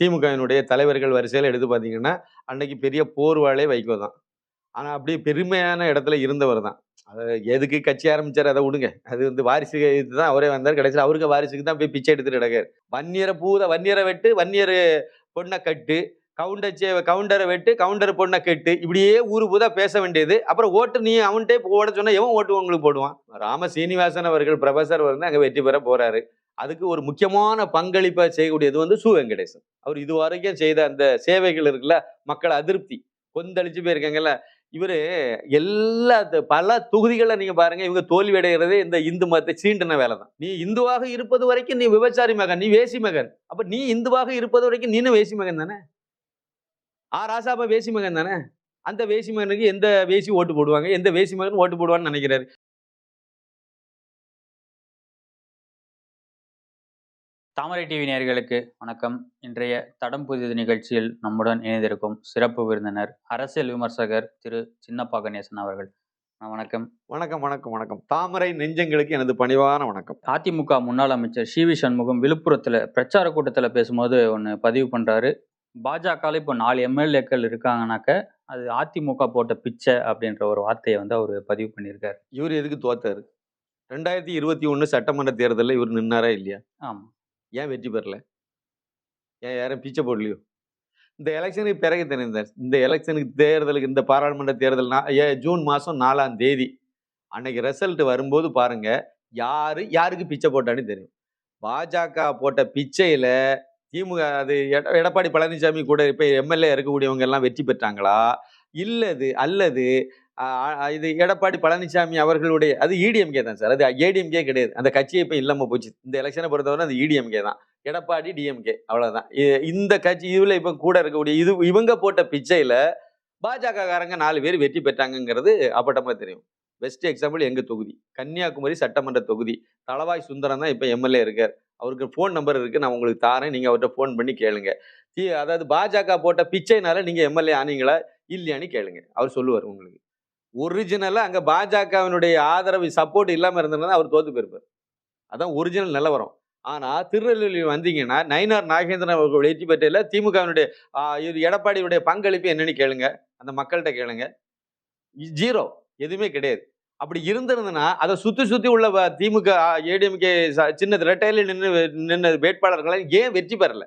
திமுகவினுடைய தலைவர்கள் வரிசையில் எடுத்து பார்த்தீங்கன்னா அன்னைக்கு பெரிய போர்வாளே வைகோ தான். ஆனால் அப்படியே பெருமையான இடத்துல இருந்தவர் தான். அது எதுக்கு கட்சி ஆரம்பிச்சார் அதை விடுங்க. அது வந்து வாரிசு தான் அவரே வந்தார் கடைசியில் அவருக்கு வாரிசுக்கு தான் போய் பிச்சை எடுத்துட்டு கிடக்காரு வன்னியரை பூத வன்னியரை வெட்டு வன்னியர் பொண்ணை கட்டு கவுண்டச்சே கவுண்டரை வெட்டு கவுண்டர் பொண்ணை கெட்டு இப்படியே ஊரு பூதா பேச வேண்டியது. அப்புறம் ஓட்டு நீ அவன்கிட்டே ஓட சொன்னால் எவன் ஓட்டு உங்களுக்கு போடுவான்? ராம சீனிவாசன் அவர்கள் ப்ரொஃபஸர் வந்து அங்கே வெற்றி பெற போகிறாரு அதுக்கு ஒரு முக்கியமான பங்களிப்பை செய்யக்கூடியது வந்து சு வெங்கடேசன். அவர் இது வரைக்கும் செய்த அந்த சேவைகள் இருக்குல்ல மக்கள் அதிருப்தி கொந்தளிச்சு போயிருக்காங்கல்ல. இவர் எல்லா பல தொகுதிகளில் நீங்கள் பாருங்க இவங்க தோல்வி அடைகிறதே இந்த இந்து மதத்தை சீண்டின வேலை தான். நீ இந்துவாக இருப்பது வரைக்கும் நீ விபச்சாரி மகன் நீ வேசி மகன். அப்போ நீ இந்துவாக இருப்பது வரைக்கும் நீனும் வேசி மகன் தானே? ஆ ராசாப்பா வேசி மகன் தானே? அந்த வேசி மகனுக்கு எந்த வேசி ஓட்டு போடுவாங்க? எந்த வேசி மகன் ஓட்டு போடுவான்னு நினைக்கிறாரு. தாமரை டிவி நேயர்களுக்கு வணக்கம். இன்றைய தடம் புதிது நிகழ்ச்சியில் நம்முடன் இணைந்திருக்கும் சிறப்பு விருந்தினர் அரசியல் விமர்சகர் திரு சின்னப்பா கணேசன் அவர்கள். வணக்கம். வணக்கம் வணக்கம் வணக்கம். தாமரை நெஞ்சங்களுக்கு எனது பணிவான வணக்கம். அதிமுக முன்னாள் அமைச்சர் சி வி சண்முகம் விழுப்புரத்தில் பிரச்சார கூட்டத்தில் பேசும்போது ஒன்று பதிவு பண்ணுறாரு பாஜகவில் இப்போ நாலு எம்எல்ஏக்கள் இருக்காங்கனாக்க அது அதிமுக போட்ட பிச்சை அப்படின்ற ஒரு வார்த்தையை வந்து அவர் பதிவு பண்ணியிருக்காரு. இவர் எதுக்கு தோத்தாரு? ரெண்டாயிரத்தி இருபத்தி ஒன்று சட்டமன்ற தேர்தலில் இவர் நின்னாரா இல்லையா? ஆமாம் ஏன் வெற்றி பெறல? ஏன் யாரும் பிச்சை போடலையோ? இந்த எலெக்ஷனுக்கு பிறகு தெரிந்தார் இந்த எலெக்ஷனுக்கு தேர்தலுக்கு இந்த பாராளுமன்ற தேர்தல் ஏ ஜூன் மாதம் நாலாம் தேதி அன்னைக்கு ரிசல்ட் வரும்போது பாருங்க யாரு யாருக்கு பிச்சை போட்டான்னு தெரியும். பாஜக போட்ட பிச்சையில திமுக அது எட- எடப்பாடி பழனிசாமி கூட இப்போ எம்எல்ஏ இருக்கக்கூடியவங்க எல்லாம் வெற்றி பெற்றாங்களா? இல்லது அல்லது இது எடப்பாடி பழனிசாமி அவர்களுடைய அது இடிஎம்கே தான் சார். அது ஏடிஎம்கே கிடையாது. அந்த கட்சியை இப்போ இல்லாமல் போச்சு. இந்த எலெக்ஷனை பொறுத்தவரை அது இடிஎம்கே தான். எடப்பாடி டிஎம்கே அவ்வளோதான் இந்த கட்சி இதில் இப்போ கூட இருக்கக்கூடிய இது இவங்க போட்ட பிச்சையில் பாஜக காரங்க நாலு பேர் வெற்றி பெற்றாங்கங்கிறது அப்பட்டமாக தெரியும். பெஸ்ட் எக்ஸாம்பிள் எங்கள் தொகுதி? கன்னியாகுமரி சட்டமன்ற தொகுதி. தளவாய் சுந்தரம் தான் இப்போ எம்எல்ஏ இருக்கார். அவருக்கு ஃபோன் நம்பர் இருக்குது நான் உங்களுக்கு தாரேன் நீங்கள் அவர்கிட்ட ஃபோன் பண்ணி கேளுங்க. தி- அதாவது பாஜக போட்ட பிச்சைனால நீங்கள் எம்எல்ஏ ஆனீங்களா? இல்லையான்னு கேளுங்க. அவர் சொல்லுவார் உங்களுக்கு. ஒரிஜினலாக அங்கே பாஜகவினுடைய ஆதரவு சப்போர்ட் இல்லாமல் இருந்ததுனால அவர் தோத்து போயிருப்பார். அதான் ஒரிஜினல் நிலவரம் ஆனால் திருநெல்வேலி வந்தீங்கன்னா நயினார் நாகேந்திரன் அவர்கள் வெற்றி பெற்றையில் திமுகவினுடைய இது எடப்பாடியுடைய பங்களிப்பு என்னன்னு கேளுங்க. அந்த மக்கள்கிட்ட கேளுங்க. ஜீரோ. எதுவுமே கிடையாது. அப்படி இருந்திருந்ததுன்னா அதை சுத்தி சுத்தி உள்ள திமுக ஏடிஎம்கே சின்ன ரெட்டையில நின்று நின்று வேட்பாளர்களை ஏன் வெற்றி பெறல?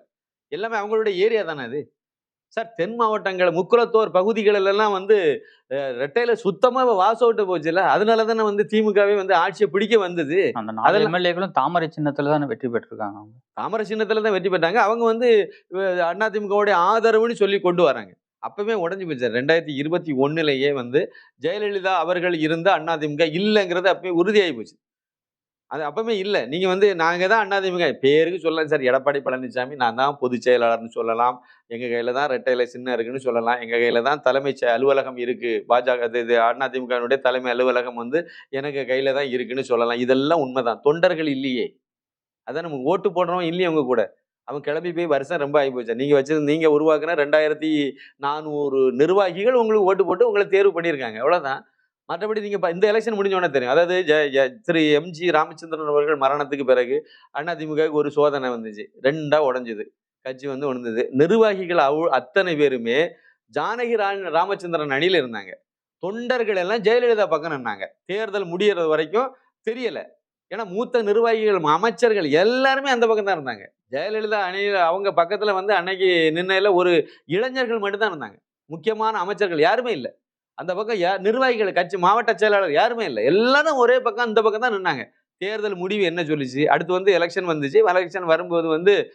எல்லாமே அவங்களுடைய ஏரியா தானே அது? சார் தென் மாவட்டங்கள் முக்குளத்தோர் பகுதிகளில் எல்லாம் வந்து ரெட்டையில சுத்தமா வாச விட்டு போச்சுல்ல அதனால தானே வந்து திமுகவே வந்து ஆட்சியை பிடிக்க வந்தது. அதெல்லாம் எம்எல்ஏக்களும் தாமரை சின்னத்தில் தானே வெற்றி பெற்றிருக்காங்க அவங்க. தாமரை சின்னத்துல தான் வெற்றி பெற்றாங்க. அவங்க வந்து அதிமுகவுடைய ஆதரவுன்னு சொல்லி கொண்டு வராங்க. அப்பவே உடஞ்சி போச்சு. ரெண்டாயிரத்தி இருபத்தி ஒன்றுலேயே வந்து ஜெயலலிதா அவர்கள் இருந்த அண்ணாதிமுக இல்லைங்கிறது அப்பவே உறுதியாகி போச்சு. அது அப்பவுமே இல்லை. நீங்கள் வந்து நாங்கள் தான் அண்ணாதிமுக. பேருக்கு சொல்லலாம். சார் எடப்பாடி பழனிசாமி நான் தான் பொதுச் செயலாளர்னு சொல்லலாம். எங்கள் கையில் தான் ரெட்டையில சின்ன இருக்குன்னு சொல்லலாம். எங்கள் கையில் தான் தலைமைச் செ- அலுவலகம் இருக்கு. பாஜக இது- இது அதிமுகவினுடைய தலைமை அலுவலகம் வந்து எனக்கு கையில் தான் இருக்குன்னு சொல்லலாம். இதெல்லாம் உண்மைதான். தொண்டர்கள் இல்லையே. அதான் நம்ம ஓட்டு போடுறோம் இல்லையே அவங்க கூட. அவன் கிளம்பி போய் வருஷம் ரொம்ப ஆகி போச்சு. நீங்கள் வச்சு நீங்கள் உருவாக்குன ரெண்டாயிரத்தி நானூறு நிர்வாகிகள் உங்களுக்கு ஓட்டு போட்டு உங்களை தேர்வு பண்ணியிருக்காங்க. அவ்வளோதான் மற்றபடி நீங்கள் இப்போ இந்த எலெக்ஷன் முடிஞ்சோடனே தெரியும். அதாவது ஜெ- திரு எம்ஜி ராமச்சந்திரன் அவர்கள் மரணத்துக்கு பிறகு அதிமுக ஒரு சோதனை வந்துச்சு. ரெண்டாக உடஞ்சிது. கட்சி வந்து உணர்ந்தது நிர்வாகிகள் அவ் அத்தனை பேருமே ஜானகி ரா- ராமச்சந்திரன் அணியில் இருந்தாங்க. தொண்டர்கள் எல்லாம் ஜெயலலிதா பக்கம் நின்னாங்க. தேர்தல் முடியறது வரைக்கும் தெரியலை. ஏன்னா மூத்த நிர்வாகிகள் அமைச்சர்கள் எல்லாருமே அந்த பக்கம் தான் இருந்தாங்க. ஜெயலலிதா அணியில் அவங்க பக்கத்துல வந்து அன்னைக்கு நின்னையில ஒரு இளைஞர்கள் மட்டும்தான் இருந்தாங்க. முக்கியமான அமைச்சர்கள் யாருமே இல்லை. அந்த பக்கம் யா நிர்வாகிகள் கட்சி மாவட்ட செயலாளர் யாருமே இல்லை. எல்லாரும் ஒரே பக்கம் இந்த பக்கம் தான் நின்னாங்க. தேர்தல் முடிவு என்ன சொல்லிச்சு? அடுத்து வந்து எலெக்ஷன் வந்துச்சு. எலெக்ஷன் வரும்போது வந்து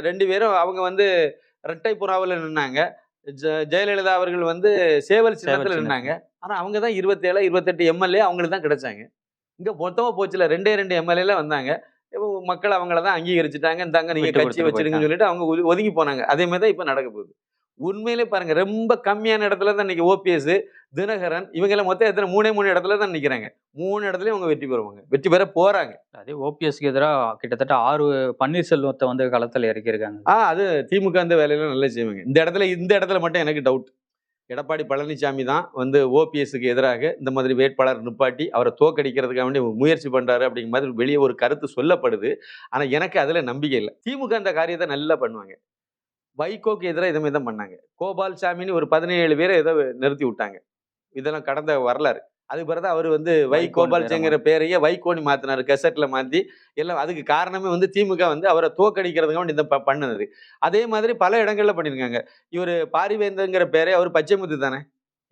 ரெண்டு பேரும் அவங்க வந்து இரட்டை புறாவில் நின்னாங்க. ஜெ- ஜெயலலிதா அவர்கள் வந்து சேவல் சின்னத்தில். நின்னாங்க. ஆனா அவங்க தான் இருபத்தேழு இருபத்தெட்டு எம்எல்ஏ அவங்களுக்கு தான் கிடைச்சாங்க. இங்க மொத்தமா போச்சுல ரெண்டே ரெண்டு எம்எல்ஏல வந்தாங்க. மக்கள் அவங்கள தான் அங்கீகரிச்சுட்டாங்க இந்தாங்க நீங்க விட்டு கட்சி வச்சிருங்கன்னு சொல்லிட்டு அவங்க ஒது- ஒதுங்கி போனாங்க. அதே மாதிரி தான் இப்ப நடக்க போகுது. உண்மையிலே பாருங்க ரொம்ப கம்மியான இடத்துல தான் இன்னைக்கு ஓபிஎஸ் தினகரன் இவங்க எல்லாம் மொத்தம் எத்தனை மூணே மூணு இடத்துல தான் நிக்கிறாங்க. மூணு இடத்துலயும் அவங்க வெற்றி பெறுவாங்க. வெற்றி பெற போறாங்க. அதே ஓபிஎஸ்க்கு எதிராக கிட்டத்தட்ட ஆறு பன்னீர்செல்வத்தை வந்து களத்தில் இறக்கியிருக்காங்க. ஆ அது திமுக அந்த வேலையெல்லாம் நல்லா செய்வாங்க இந்த இடத்துல இந்த இடத்துல மட்டும் எனக்கு டவுட் எடப்பாடி பழனிசாமி தான் வந்து ஓபிஎஸ்க்கு எதிராக இந்த மாதிரி வேட்பாளர் நிப்பாட்டி அவரை தோக்கடிக்கிறதுக்காக வேண்டி முயற்சி பண்ணுறாரு அப்படிங்கிற மாதிரி வெளியே ஒரு கருத்து சொல்லப்படுது. ஆனால் எனக்கு அதில் நம்பிக்கை இல்லை. திமுக அந்த காரியத்தை நல்லா பண்ணுவாங்க. வைகோக்கு எதிராக இதை மாதிரி தான் பண்ணாங்க. கோபால் சாமின்னு ஒரு பதினேழு பேரை ஏதோ நிறுத்தி விட்டாங்க. இதெல்லாம் கடந்த வரலாறு. அதுக்கு பிறகு அவர் வந்து வை வைகோன்னு கோபால் பேரை சேங்கிற பேரையே வைகோனி மாத்தினாரு கெசட்ல மாத்தி. எல்லாம் அதுக்கு காரணமே வந்து திமுக வந்து அவரை தோக்கடிக்கிறதுக்கு வேண்டி இந்த ப- பண்ணுனது. அதே மாதிரி பல இடங்கள்ல பண்ணியிருக்காங்க. இவர் பாரிவேந்தர்ங்கிற பேரே அவர் பச்சைமுத்து தானே?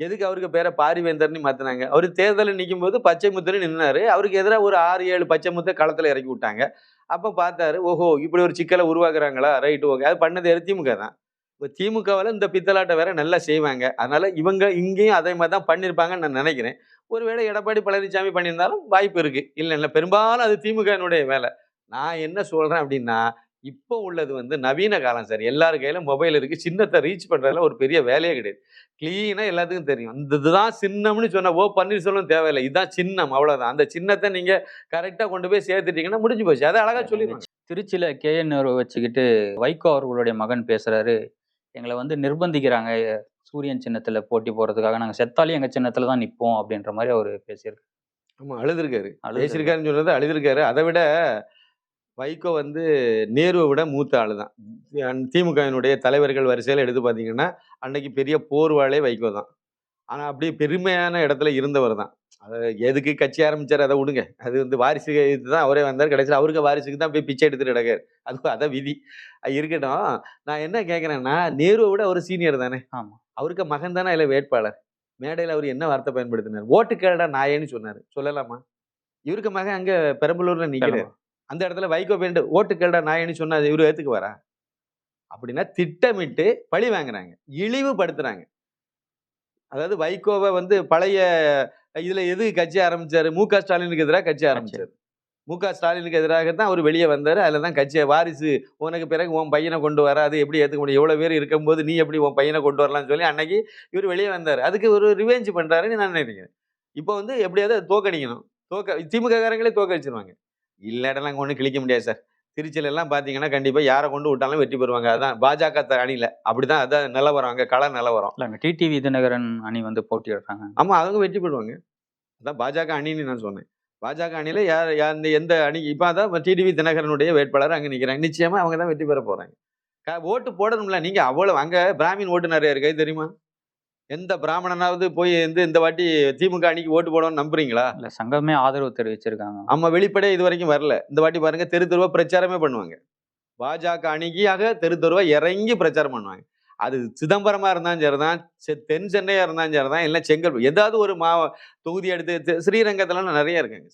எதுக்கு அவருக்கு பேரை பாரிவேந்தர்னு மாத்தினாங்க? அவர் தேர்தலில் நிற்கும் போது பச்சைமுத்துன்னு நின்னாரு. அவருக்கு எதிராக ஒரு ஆறு ஏழு பச்சைமுத்தை களத்துல இறக்கி விட்டாங்க. அப்போ பார்த்தாரு ஓஹோ இப்படி ஒரு சிக்கலை உருவாக்குறாங்களா? Right okay. அது பண்ணது? திமுக தான். இப்போ திமுகவில் இந்த பித்தலாட்டை வேற நல்லா செய்வாங்க. அதனால இவங்க இங்கேயும் அதே மாதிரி தான் பண்ணியிருப்பாங்கன்னு நான் நினைக்கிறேன். ஒருவேளை எடப்பாடி பழனிசாமி பண்ணியிருந்தாலும் வாய்ப்பு இருக்கு. இல்லை இல்லை பெரும்பாலும் அது திமுகனுடைய வேலை. நான் என்ன சொல்றேன் அப்படின்னா இப்போ உள்ளது வந்து நவீன காலம் சார். எல்லார் கையிலும் மொபைல் இருக்கு. சின்னத்தை ரீச் பண்றதுல ஒரு பெரிய வேலையே கிடையாது. கிளீனா எல்லாத்துக்கும் தெரியும். இந்த இதுதான் சின்னம்னு சொன்ன ஓ பன்னீர்செல்வம் தேவையில்லை. இதுதான் சின்னம். அவ்வளவுதான். அந்த சின்னத்தை நீங்க கரெக்டா கொண்டு போய் சேர்த்துட்டீங்கன்னா முடிஞ்சு போச்சு. அதை அழகா சொல்லிடுவாங்க திருச்சியில கே என் வச்சுக்கிட்டு வைகோ அவர்களுடைய மகன் பேசுறாரு. எங்களை வந்து நிர்பந்திக்கிறாங்க. சூரியன் சின்னத்துல போட்டி போறதுக்காக நாங்க செத்தாலும் எங்க சின்னத்துல தான் நிப்போம் அப்படின்ற மாதிரி அவர் பேசியிருக்காரு. ஆமா அழுதுருக்காரு. பேசியிருக்காருன்னு சொல்றது அழுதுருக்காரு. அதை விட வைகோ வந்து நேருவை விட மூத்த ஆளு தான். திமுகவினுடைய தலைவர்கள் வரிசையில் எடுத்து பார்த்தீங்கன்னா அன்னைக்கு பெரிய போர்வாளே வைகோ தான். ஆனால் அப்படியே பெருமையான இடத்துல இருந்தவர் தான். எதுக்கு கட்சி ஆரம்பிச்சார் அதை விடுங்க அது வந்து வாரிசு இதுதான் அவரே வந்தார் கடைசியில் அவருக்கு வாரிசுக்கு தான் போய் பிச்சை எடுத்துட்டு கிடக்காரு அது அதான் விதி. அது இருக்கட்டும். நான் என்ன கேட்குறேன்னா நேருவை விட அவர் சீனியர் தானே. ஆமா. அவருக்கு மகன் தானே இல்லை வேட்பாளர். மேடையில் அவர் என்ன வார்த்தை பயன்படுத்தினார்? ஓட்டு கேடா நாயேன்னு சொன்னார். சொல்லலாமா? இவருக்கு மகன் அங்க பெரம்பலூர்ல நிக்கிறாரு அந்த இடத்துல வைகோ வேண்டு ஓட்டு கேடா நாயேன்னு சொன்னா இவரு ஏத்துக்குவாரா அப்படின்னா திட்டமிட்டு பழி வாங்குறாங்க. இழிவுபடுத்துறாங்க. அதாவது வைகோவை வந்து பழைய இதுல எது கட்சி ஆரம்பிச்சாரு? மு க ஸ்டாலினுக்கு எதிராக கட்சி ஆரம்பிச்சாரு. மு க ஸ்டாலினுக்கு எதிராக தான் அவர் வெளியே வந்தாரு. அதுல தான் கட்சியை வாரிசு உனக்கு பிறகு உன் பையனை கொண்டு வராது. எப்படி ஏத்துக்க முடியும்? எவ்வளவு பேர் இருக்கும்போது நீ எப்படி உன் பையனை கொண்டு வரலாம்னு சொல்லி அன்னைக்கு இவர் வெளியே வந்தார். அதுக்கு ஒரு ரிவெஞ்ச் பண்றாருன்னு நான் நினைக்கிறேன். இப்போ வந்து எப்படியாவது தோக்கடிக்கணும். தோக்க திமுக காரங்களே தோக்கடிச்சிருவாங்க இல்லடலாம் ஒன்றும் கிழிக்க முடியாது சார். திருச்சியில எல்லாம் பார்த்தீங்கன்னா கண்டிப்பாக யாரை கொண்டு விட்டாலும் வெற்றி பெறுவாங்க. அதான் பாஜக அணியில. அப்படிதான் அதான் நிலவரம். அங்கே கள நிலவரம். இல்ல டிடிவி தினகரன் அணி வந்து போட்டியிடுறாங்க. ஆமா அவங்க வெற்றி பெறுவாங்க. அதான் பாஜக அணின்னு நான் சொன்னேன். பாஜக அணியில யார் யார் இந்த எந்த அணி இப்போ அதான் டிடிவி தினகரனுடைய வேட்பாளர் அங்கே நிற்கிறாங்க நிச்சயமா அவங்க தான் வெற்றி பெற போறாங்க. க- ஓட்டு போடணும்ல நீங்க அவ்வளவு அங்க பிராமின் ஓட்டு நிறைய இருக்கு அது தெரியுமா? எந்த பிராமணனாவது போய் வந்து இந்த வாட்டி திமுக அணிக்கு ஓட்டு போடணும்னு நம்புறீங்களா? இல்ல சங்கமே ஆதரவு தெரிவிச்சிருக்காங்க. ஆமா வெளிப்படையா இது வரைக்கும் வரல. இந்த வாட்டி பாருங்க தெரு தெருவா பிரச்சாரமே பண்ணுவாங்க. பாஜக அணிக்காக தெரு தெருவா இறங்கி பிரச்சாரம் பண்ணுவாங்க. அது சிதம்பரமா இருந்தாலும் சரிதான் தென் சென்னையா இருந்தாலும் சரிதான் இல்லை செங்கல் ஏதாவது ஒரு மா தொகுதி எடுத்து ஸ்ரீரங்கத்துலாம் நிறைய இருக்காங்க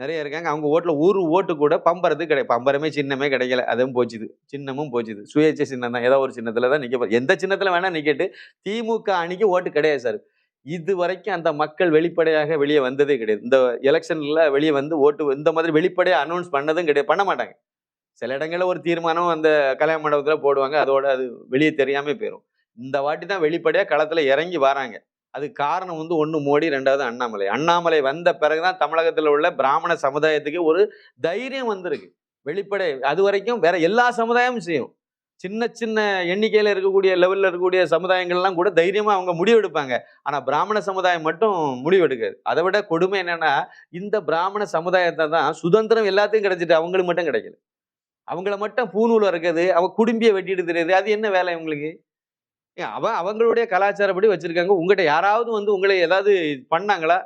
நிறைய இருக்காங்க. அவங்க ஓட்டில் ஒரு ஓட்டு கூட பம்பரது கிடையாது. பம்பரமே சின்னமே கிடைக்கல. அதுவும் போச்சுது. சின்னமும் போச்சுது. சுயேட்சை சின்னம் தான். ஏதோ ஒரு சின்னத்தில் தான் நிக்க எந்த சின்னத்தில் வேணால் நிற்கட்டு திமுக அணிக்கு ஓட்டு கிடையாது சார். இது வரைக்கும் அந்த மக்கள் வெளிப்படையாக வெளியே வந்ததே கிடையாது. இந்த எலெக்ஷனில் வெளியே வந்து ஓட்டு இந்த மாதிரி வெளிப்படையாக அனௌன்ஸ் பண்ணதும் கிடையாது. பண்ண மாட்டாங்க. சில இடங்களில் ஒரு தீர்மானம் அந்த கல்யாண மண்டபத்தில் போடுவாங்க. அதோட அது வெளியே தெரியாமல் போயிடும் இந்த வாட்டி தான் வெளிப்படையாக களத்தில் இறங்கி வராங்க. அது காரணம் வந்து ஒன்று மோடி ரெண்டாவது அண்ணாமலை. அண்ணாமலை வந்த பிறகுதான் தமிழகத்தில் உள்ள பிராமண சமுதாயத்துக்கு ஒரு தைரியம் வந்திருக்கு. வெளிப்படை அது வரைக்கும் வேற எல்லா சமுதாயமும் செய்யும். சின்ன சின்ன எண்ணிக்கையில் இருக்கக்கூடிய லெவலில் இருக்கக்கூடிய சமுதாயங்கள்லாம் கூட தைரியமாக அவங்க முடிவெடுப்பாங்க ஆனால் பிராமண சமுதாயம் மட்டும் முடிவெடுக்காது அதை விட கொடுமை என்னென்னா இந்த பிராமண சமுதாயத்தை தான் சுதந்திரம் எல்லாத்தையும் கிடைச்சிட்டு அவங்களுக்கு மட்டும் கிடைக்கல. அவங்கள மட்டும் பூநூல் இருக்குது அவங்க குடும்பியை வெட்டிட்டு தெரியுது அது என்ன வேலை உங்களுக்கு? அவன் அவங்களுடைய கலாச்சாரப்படி வச்சுருக்காங்க. உங்கள்கிட்ட யாராவது வந்து உங்களை ஏதாவது பண்ணாங்களா?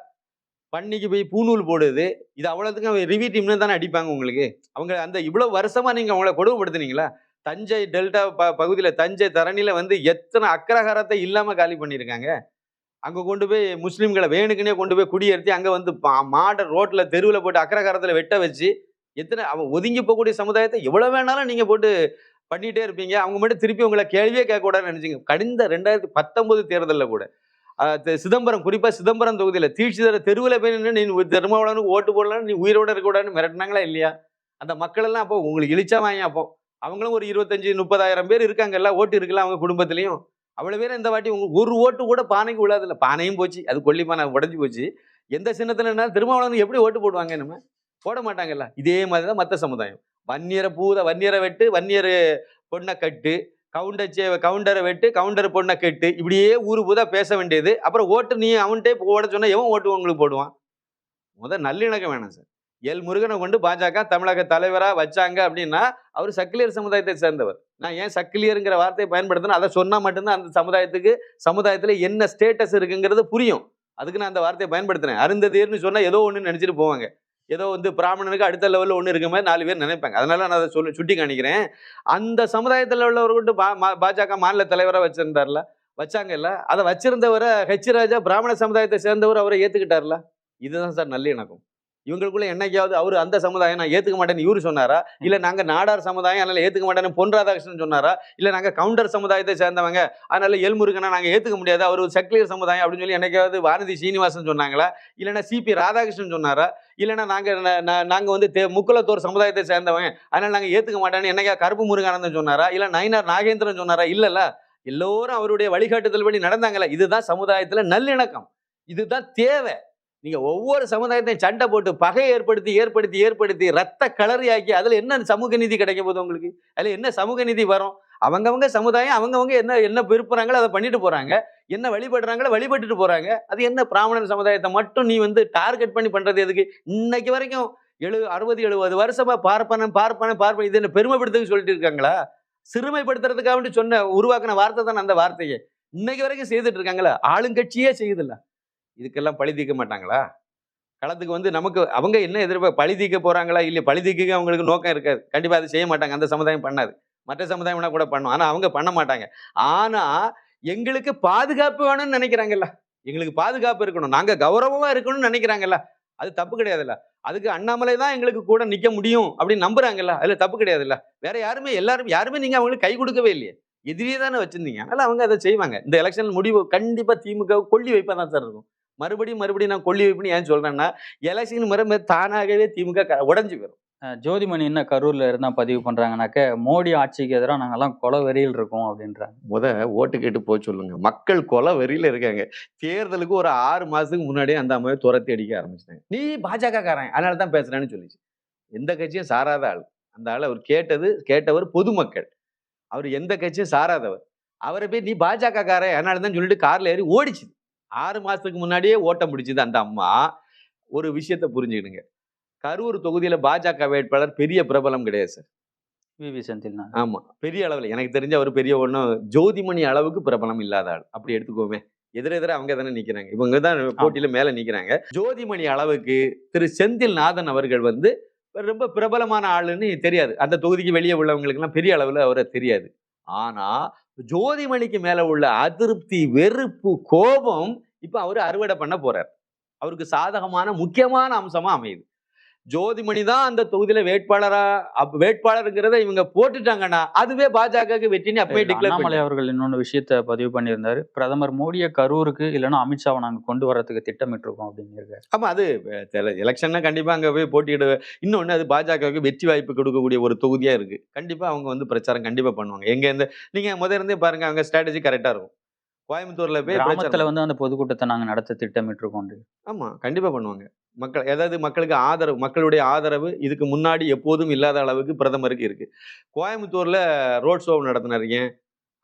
பண்ணிக்கு போய் பூநூல் போடுது. இது அவ்வளோத்துக்கும் ரிவி டீம்னு தானே அடிப்பாங்க உங்களுக்கு? அவங்க அந்த இவ்வளோ வருஷமாக நீங்கள் அவங்கள கொடுமைப்படுத்துனீங்களா? தஞ்சை டெல்டா ப பகுதியில் தஞ்சை தரணியில் வந்து எத்தனை அக்ரஹாரத்தை இல்லாமல் காலி பண்ணியிருக்காங்க? அங்கே கொண்டு போய் முஸ்லீம்களை வேணுக்குனே கொண்டு போய் குடியேற்றி அங்கே வந்து மாடை ரோட்டில் தெருவில் போட்டு அக்ரஹாரத்துல வெட்ட வச்சு எத்தனை அவன் ஒதுங்கி போகக்கூடிய சமுதாயத்தை எவ்வளோ வேணாலும் நீங்கள் போட்டு பண்ணிகிட்டே இருப்பீங்க. அவங்க மட்டும் திருப்பி உங்களை கேள்வியே கேட்கக்கூடாதுன்னு நினச்சிங்க. கடிந்த ரெண்டாயிரத்தி பத்தொன்பது தேர்தலில் கூட. சிதம்பரம் குறிப்பாக சிதம்பரம் தொகுதியில் தீட்சிதர தெருவில் போய் நின்று நீ திருமாவளவனுக்கு ஓட்டு போடலாம் நீ உயிரோட இருக்கக்கூடாதுன்னு மிரட்டினாங்களா இல்லையா? அந்த மக்களெல்லாம் அப்போ உங்களுக்கு இழிச்சா வாங்கி அப்போ. அவங்களும் ஒரு இருபத்தஞ்சி முப்பதாயிரம் பேர் இருக்காங்கல்ல ஓட்டு இருக்குல்ல அவங்க குடும்பத்துலேயும். அவ்வளோ பேர் இந்த வாட்டி உங்களுக்கு ஒரு ஓட்டு கூட பானைக்கு விழாதில்ல. பானையும் போச்சு. அது கொல்லி பானை உடஞ்சி போச்சு. எந்த சின்னத்தில் இருந்தாலும் திருமாவளவன் எப்படி ஓட்டு போடுவாங்க நம்ம? போட மாட்டாங்கல்ல. இதே மாதிரி தான் மற்ற சமுதாயம். வன்னியரை பூத வன்னியரை வெட்டு வன்னியர் பொண்ணை கட்டு கவுண்டர் சே கவுண்டரை வெட்டு கவுண்டர் பொண்ணை கட்டு இப்படியே ஊரு பூதா பேச வேண்டியது. அப்புறம் ஓட்டு நீ அவன்கிட்டே ஓட சொன்னால் எவன் ஓட்டு உங்களுக்கு போடுவான்? முதல் நல்லிணக்கம் வேணும் சார். எல் முருகனை கொண்டு பாஜக தமிழக தலைவராக வச்சாங்க அப்படின்னா அவர் சக்கிலியர் சமுதாயத்தை சேர்ந்தவர். நான் ஏன் சக்கிலியருங்கிற வார்த்தையை பயன்படுத்தினா அதை சொன்னால் மட்டும்தான் அந்த சமுதாயத்துக்கு சமுதாயத்தில் என்ன ஸ்டேட்டஸ் இருக்குங்கிறது புரியும். அதுக்கு நான் அந்த வார்த்தையை பயன்படுத்தினேன் அருந்ததீர்னு சொன்னால் ஏதோ ஒன்று நினச்சிட்டு போவாங்க. ஏதோ வந்து பிராமணனுக்கு அடுத்த லெவலில் ஒன்று இருக்க மாதிரி நாலு பேர் நினைப்பாங்க. அதனால நான் அதை சொல்லி சுட்டி காணிக்கிறேன். அந்த சமுதாயத்தில் உள்ளவர்கிட்ட பா மா- பாஜக மாநில தலைவராக வச்சிருந்தார்ல? வச்சாங்கல்ல? அதை வச்சிருந்தவரை ஹெச் ராஜா பிராமண சமுதாயத்தை சேர்ந்தவர் அவரை ஏற்றுக்கிட்டார்ல இதுதான் சார் நல்லிணக்கம். இவங்களுக்குள்ள என்னைக்காவது அவர் அந்த சமுதாயம் நான் ஏத்துக்க மாட்டேன்னு இவரு சொன்னாரா? இல்ல நாங்க நாடார் சமுதாயம் அதனால ஏத்துக்க மாட்டேன்னு பொன் ராதாகிருஷ்ணன் சொன்னாரா? இல்ல நாங்க கவுண்டர் சமுதாயத்தை சேர்ந்தவங்க அதனால எல்முருகனை நாங்க ஏத்துக்க முடியாது அவர் ஒரு செக்லியர் சமுதாயம் அப்படின்னு சொல்லி என்னைக்காவது வானதி சீனிவாசன் சொன்னாங்களா? இல்லைன்னா சிபி ராதாகிருஷ்ணன் சொன்னாரா? இல்லைன்னா நாங்க நா- நாங்க வந்து தே- முக்குலத்தோர் சமுதாயத்தை சேர்ந்தவங்க அதனால நாங்க ஏத்துக்க மாட்டேன்னு என்னைக்கா கருப்பு முருகானந்தன் சொன்னாரா? இல்ல நயினார் நாகேந்திரன் சொன்னாரா? இல்லல்ல. எல்லோரும் அவருடைய வழிகாட்டுதல் படி நடந்தாங்கல்ல. இதுதான் சமுதாயத்துல நல்லிணக்கம். இதுதான் தேவை. நீங்கள் ஒவ்வொரு சமுதாயத்தையும் சண்டை போட்டு பகை ஏற்படுத்தி ஏற்படுத்தி ஏற்படுத்தி ரத்த கலரியாக்கி அதில் என்ன சமூக நீதி கிடைக்க போகுது உங்களுக்கு? அதில் என்ன சமூக நீதி வரும்? அவங்கவங்க சமுதாயம் அவங்கவங்க என்ன என்ன விருப்புறாங்களோ அதை பண்ணிட்டு போகிறாங்க என்ன வழிபடுறாங்களோ வழிபட்டுட்டு போகிறாங்க அது என்ன பிராமணன் சமுதாயத்தை மட்டும் நீ வந்து டார்கெட் பண்ணி பண்ணுறது எதுக்கு? இன்னைக்கு வரைக்கும் எழு அறுபது எழுபது வருஷமாக பார்ப்பனன் பார்ப்பனன் பார்ப்பன இது என்ன பெருமைப்படுத்துக்கு சொல்லிட்டு இருக்காங்களா? சிறுமைப்படுத்துறதுக்காக வேண்டி சொன்ன உருவாக்கின வார்த்தை தான் அந்த வார்த்தையை. இன்னைக்கு வரைக்கும் செய்துட்டு இருக்காங்களா? ஆளுங்கட்சியே செய்யுதுல்ல. இதுக்கெல்லாம் பழி தீர்க்க மாட்டாங்களா? களத்துக்கு வந்து நமக்கு அவங்க என்ன எதிர்பார்ப்பு பழி தீர்க்க போகிறாங்களா இல்லையா? பழி தீர்க்க அவங்களுக்கு நோக்கம் இருக்காது. கண்டிப்பாக அது செய்ய மாட்டாங்க. அந்த சமுதாயம் பண்ணாது. மற்ற சமுதாயம் கூட பண்ணும். ஆனால் அவங்க பண்ண மாட்டாங்க. ஆனால் எங்களுக்கு பாதுகாப்பு வேணும்னு நினைக்கிறாங்கல்ல. எங்களுக்கு பாதுகாப்பு இருக்கணும். நாங்கள் கௌரவமாக இருக்கணும்னு நினைக்கிறாங்கல்ல. அது தப்பு கிடையாதுல்ல. அதுக்கு அண்ணாமலை தான் எங்களுக்கு கூட நிற்க முடியும் அப்படின்னு நம்புறாங்கல்ல. அதில் தப்பு கிடையாதுல்ல. வேற யாருமே எல்லாரும் யாருமே நீங்கள் அவங்களுக்கு கை கொடுக்கவே இல்லையே. எதிரியே தானே வச்சுருந்தீங்க. அதனால் அவங்க அதை செய்வாங்க. இந்த எலெக்ஷன் முடிவு கண்டிப்பாக திமுக கொல்லி வைப்பா தான் சார் இருக்கும். மறுபடியும் மறுபடியும் நான் கொல்லி வைப்புன்னு ஏன் சொல்றேன்னா எலெக்ஷன் முறை தானாகவே திமுக உடைஞ்சு போயிடும் ஜோதிமணி என்ன கரூர்ல இருந்தா பதிவு பண்றாங்கனாக்க மோடி ஆட்சிக்கு எதிராக நாங்கெல்லாம் கொலை வெறியில் இருக்கோம் அப்படின்றாங்க. முத ஓட்டு கேட்டு போக சொல்லுங்க. மக்கள் கொலை வெறியில இருக்காங்க. தேர்தலுக்கு ஒரு ஆறு மாசத்துக்கு முன்னாடியே அந்த அம்மாவை துரத்தி அடிக்க ஆரம்பிச்சிட்டாங்க. நீ பாஜக காரன் அதனால தான் பேசுறேன்னு சொல்லிச்சு. எந்த கட்சியும் சாராத ஆள். அந்த ஆள் அவர் கேட்டது கேட்டவர் பொதுமக்கள். அவர் எந்த கட்சியும் சாராதவர். அவரை போய் நீ பாஜக காரன் அதனால தான் சொல்லிட்டு கார்ல ஏறி ஓடிச்சு. ஆறு மாசத்துக்கு முன்னாடியே ஓட்டம் பிடிச்சது அந்த அம்மா. ஒரு விஷயத்தை புரிஞ்சுக்கிடுங்க. கரூர் தொகுதியில பாஜக வேட்பாளர் பெரிய பிரபலம் கிடையாது சார். வி. வி. செந்தில்நாத் ஆமா. பெரிய அளவில். எனக்கு தெரிஞ்ச அவர் பெரிய ஒன்றும் ஜோதிமணி அளவுக்கு பிரபலம் இல்லாத ஆள். அப்படி எடுத்துக்கோமே. எதிர எதிர அவங்க தானே நிக்கிறாங்க. இவங்க தான் போட்டியில மேல நிக்கிறாங்க. ஜோதிமணி அளவுக்கு திரு. செந்தில் நாதன் அவர்கள் வந்து ரொம்ப பிரபலமான ஆளுன்னு தெரியாது. அந்த தொகுதிக்கு வெளியே உள்ளவங்களுக்குலாம் பெரிய அளவில் அவரை தெரியாது. ஆனா ஜோதிமணிக்கு மேலே உள்ள அதிருப்தி வெறுப்பு கோபம் இப்போ அவர் அறுவடை பண்ண போறார். அவருக்கு சாதகமான முக்கியமான அம்சமா அமையுது. ஜோதிமணி தான் அந்த தொகுதியில வேட்பாளரா வேட்பாளருங்கிறத இவங்க போட்டுட்டாங்கன்னா அதுவே பாஜகவுக்கு வெற்றின்னு அப்பவே டிக்ளேர் அவர்கள் இன்னொன்று விஷயத்த பதிவு பண்ணியிருந்தாரு. பிரதமர் மோடியை கரூருக்கு இல்லைன்னா அமித்ஷாவை நாங்க கொண்டு வரதுக்கு திட்டமிட்டு இருக்கோம் அப்படின்னு இருக்காரு ஆமா அது எலெக்ஷன்னா கண்டிப்பா அங்க போய் போட்டியிட இன்னொன்னு அது பாஜகவுக்கு வெற்றி வாய்ப்பு கொடுக்கக்கூடிய ஒரு தொகுதியா இருக்கு. கண்டிப்பா அவங்க வந்து பிரச்சாரம் கண்டிப்பா பண்ணுவாங்க. எங்க இருந்து நீங்க முதல்ல இருந்தே பாருங்க அவங்க ஸ்ட்ராட்டஜி கரெக்டா இருக்கும். கோயம்புத்தூர்ல போய் கிராமத்துல வந்து அந்த பொதுக்கூட்டத்தை நாங்க நடத்த திட்டமிட்டு இருக்கோம் ஆமா கண்டிப்பா பண்ணுவாங்க. மக்கள் ஏதாவது மக்களுக்கு ஆதரவு மக்களுடைய ஆதரவு இதுக்கு முன்னாடி எப்போதும் இல்லாத அளவுக்கு பிரதமருக்கு இருக்கு. கோயம்புத்தூர்ல ரோட் ஷோ நடத்தினாருங்க